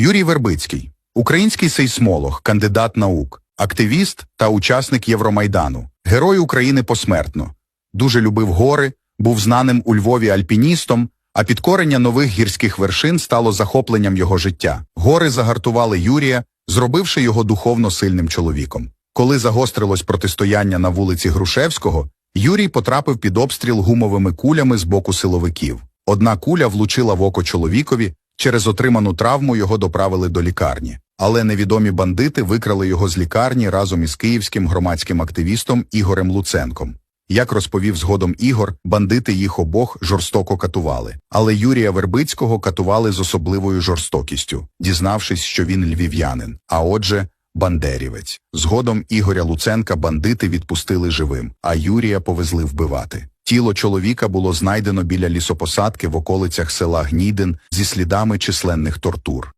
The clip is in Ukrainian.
Юрій Вербицький, український сейсмолог, кандидат наук, активіст та учасник Євромайдану, герой України посмертно. Дуже любив гори, був знаним у Львові альпіністом, а підкорення нових гірських вершин стало захопленням його життя. Гори загартували Юрія, зробивши його духовно сильним чоловіком. Коли загострилось протистояння на вулиці Грушевського, Юрій потрапив під обстріл гумовими кулями з боку силовиків. Одна куля влучила в око чоловікові, через отриману травму його доправили до лікарні. Але невідомі бандити викрали його з лікарні разом із київським громадським активістом Ігорем Луценком. Як розповів згодом Ігор, бандити їх обох жорстоко катували. Але Юрія Вербицького катували з особливою жорстокістю, дізнавшись, що він львів'янин, а отже, бандерівець. Згодом Ігоря Луценка бандити відпустили живим, а Юрія повезли вбивати. Тіло чоловіка було знайдено біля лісопосадки в околицях села Гнідин зі слідами численних тортур.